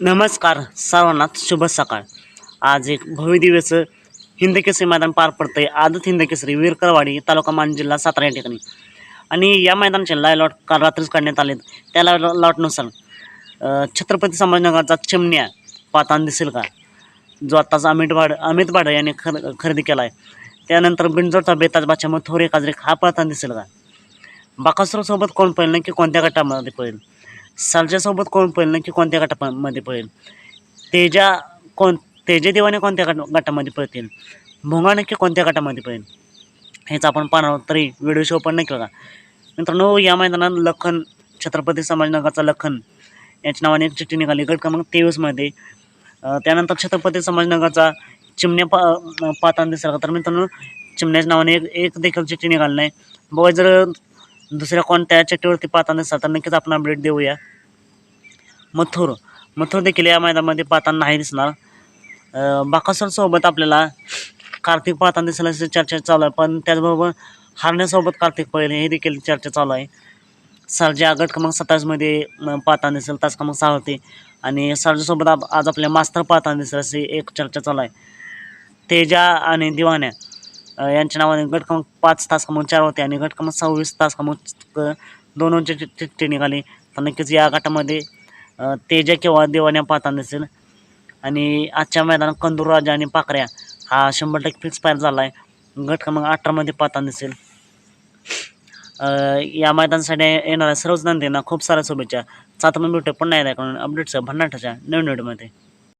नमस्कार सर्वांना शुभ सकाळ. आज एक भव्य दिवस मैदान पार पडतं आहे आदत हिंदकेसरी विरकरवाडी तालुका मान जिल्हा सातारा या ठिकाणी. आणि या मैदानाचे लाय लॉट काल रात्रीच काढण्यात आले त्या लाय लॉटनुसार छत्रपती संभाजीनगरचा चिमण्या पातान दिसेल का? जो आत्ताच अमित भाड अमित भाड यांनी खर खरेदी केला आहे त्यानंतर बिंजोडचा बेताज बादशाह मग थोरे काजरे हा पळताना दिसेल का? बाकासुरसोबत कोण पळेल? नक्की कोणत्या गटामध्ये पळेल? सालच्यासोबत कोण पळेल नक्की कोणत्या गटामध्ये पळेल? तेजा कोण तेजे देवाने कोणत्या गट गटामध्ये पळतील? भोंगा नक्की कोणत्या गटामध्ये पळेल? हेच आपण पाहणार तरी व्हिडिओ शो पण नाही केला. मित्रांनो या मैदानात लखन छत्रपती संभाजीनगरचा लखन याच्या नावाने एक चिठ्ठी निघाली. गट क्रमांक तेवीसमध्ये त्यानंतर छत्रपती संभाजीनगरचा चिमण्या पा पातान दिसला तर मित्रांनो चिमण्याच्या नावाने एक एक देखील चिठ्ठी निघाली नाही. बघा जर दुसऱ्या कोणत्या चट्टीवरती पाहताना दिसतात नक्कीच आपण अपडेट देऊया. मथुर मथुर देखील या मैदानामध्ये पाहताना नाही दिसणार. बाकासरसोबत आपल्याला कार्तिक पाहताना दिसल्याची चर्चा चालू आहे पण त्याचबरोबर हारण्यासोबत कार्तिक पळेल हे देखील चर्चा चालू आहे. सरजा गट क्रमांक सत्तावीसमध्ये पाहताना दिसेल तास क्रमांक सहा होते. आणि सरजासोबत आप आज आपल्या मास्तर पाहताना दिसेल अशी एक चर्चा चालू आहे. तेजा आणि दिवाण्या यांच्या नावाने गट क्रमांक पाच तास क्रमांक चार होते आणि गट क्रमांक सव्वीस तास क्रमांक दोन उंच चिठ्ठी निघाली. तर नक्कीच या गटामध्ये तेजा किंवा देवान्या पाहता दिसेल. आणि आजच्या मैदानात कंदूरराजा आणि पाकऱ्या हा शंभर टक्के फिक्स फायर झाला आहे गट क्रमांक अठरामध्ये पाहता दिसेल. या मैदानासाठी येणाऱ्या सर्वच नंदींना खूप साऱ्या शुभेच्छा. सात भेटू पुन्हा एकदा अपडेट्स भन्नाटाच्या नवीन व्हिडिओमध्ये